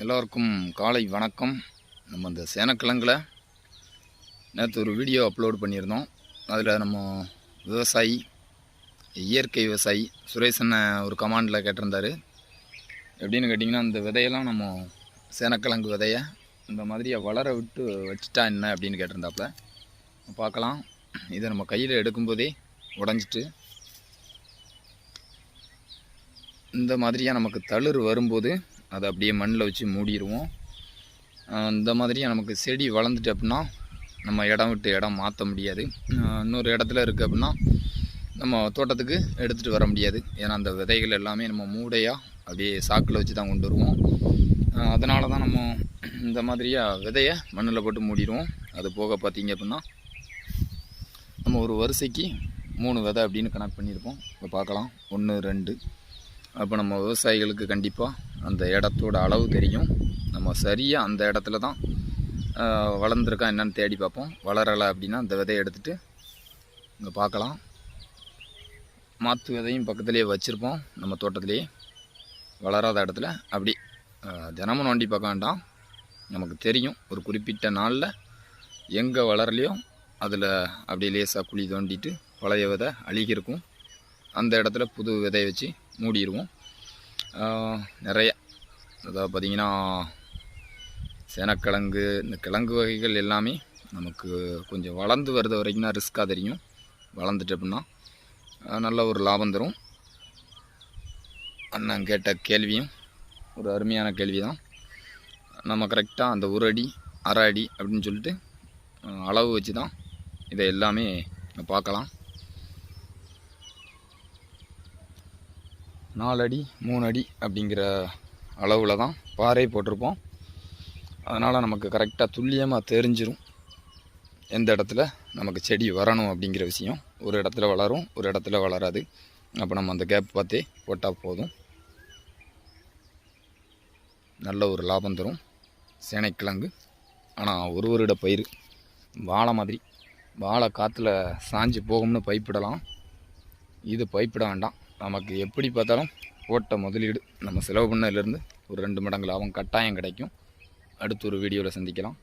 எல்லோருக்கும் காலை வணக்கம். நம்ம இந்த சேனக்கிழங்கில் நேற்று ஒரு வீடியோ அப்லோட் பண்ணியிருந்தோம். அதில் நம்ம விவசாயி இயற்கை விவசாயி சுரேஷ் ஒரு கமாண்டில் கேட்டிருந்தார். எப்படின்னு கேட்டிங்கன்னா இந்த விதையெல்லாம் நம்ம சேனக்கிழங்கு விதையை இந்த மாதிரியை வளர விட்டு வச்சுட்டா என்ன அப்படின்னு கேட்டிருந்தாப்புல. பார்க்கலாம். இதை நம்ம கையில் எடுக்கும்போதே உடஞ்சிட்டு இந்த மாதிரியாக நமக்கு தளிர் வரும்போது அதை அப்படியே மண்ணில் வச்சு மூடிடுவோம். இந்த மாதிரி நமக்கு செடி வளர்ந்துட்டு அப்படின்னா நம்ம இடம் விட்டு இடம் மாற்ற முடியாது. இன்னொரு இடத்துல இருக்குது அப்படின்னா நம்ம தோட்டத்துக்கு எடுத்துகிட்டு வர முடியாது. ஏன்னா அந்த விதைகள் எல்லாமே நம்ம மூடையாக அப்படியே சாக்கில் வச்சு தான் கொண்டு வருவோம். அதனால தான் நம்ம இந்த மாதிரியாக விதையை மண்ணில் போட்டு மூடிடுவோம். அது போக பார்த்தீங்க அப்படின்னா நம்ம ஒரு வரிசைக்கு மூணு விதை அப்படின்னு கனெக்ட் பண்ணியிருப்போம். இப்போ பார்க்கலாம். ஒன்று ரெண்டு. அப்போ நம்ம விவசாயிகளுக்கு கண்டிப்பாக அந்த இடத்தோட அளவு தெரியும். நம்ம சரியாக அந்த இடத்துல தான் வளர்ந்துருக்கா என்னென்னு தேடி பார்ப்போம். வளரலை அப்படின்னா அந்த விதையை எடுத்துகிட்டு இங்கே பார்க்கலாம். மாற்று விதையும் பக்கத்துலேயே வச்சுருப்போம். நம்ம தோட்டத்துலேயே வளராத இடத்துல. அப்படி தினமும் நோண்டி பார்க்க வேண்டாம். நமக்கு தெரியும். ஒரு குறிப்பிட்ட நாளில் எங்கே வளரலையோ அதில் அப்படியே லேசாக குழி தோண்டிட்டு பழைய விதை அழுகிருக்கும் அந்த இடத்துல புது விதையை வச்சு மூடிடுவோம். நிறைய. அதாவது பார்த்திங்கன்னா சேனக்கிழங்கு இந்த கிழங்கு வகைகள் எல்லாமே நமக்கு கொஞ்சம் வளர்ந்து வருது வரைக்கும்னா ரிஸ்க்காக தெரியும். வளர்ந்துட்டு அப்படின்னா நல்ல ஒரு லாபம் தரும். அண்ணன் கேட்ட கேள்வியும் ஒரு அருமையான கேள்வி தான் நம்ம கரெக்டாக அந்த ஒரு அடி அரை அடி அப்படின்னு சொல்லிட்டு அளவு வச்சு தான் இதை எல்லாமே பார்க்கலாம். நாலு அடி மூணு அடி அப்படிங்கிற அளவில் தான் பாறை போட்டிருப்போம். அதனால் நமக்கு கரெக்டாக துல்லியமாக தெரிஞ்சிடும் எந்த இடத்துல நமக்கு செடி வரணும் அப்படிங்கிற விஷயம். ஒரு இடத்துல வளரும் ஒரு இடத்துல வளராது. அப்போ நம்ம அந்த கேப் பார்த்தே போட்டால் போதும். நல்ல ஒரு லாபம் தரும். சேனைக்கிழங்கு. ஆனால் ஒரு வருட பயிர் வாழை மாதிரி. வாழை காற்றுல சாஞ்சு போகும்னு பைப்பிடலாம் இது பைப்பிட வேண்டாம். நமக்கு எப்படி பார்த்தாலும் போட்ட முதலீடு. நம்ம செலவு பண்ணதுலேருந்து ஒரு ரெண்டு மடங்கு லாபம் கட்டாயம் கிடைக்கும். அடுத்து ஒரு வீடியோவில் சந்திக்கலாம்.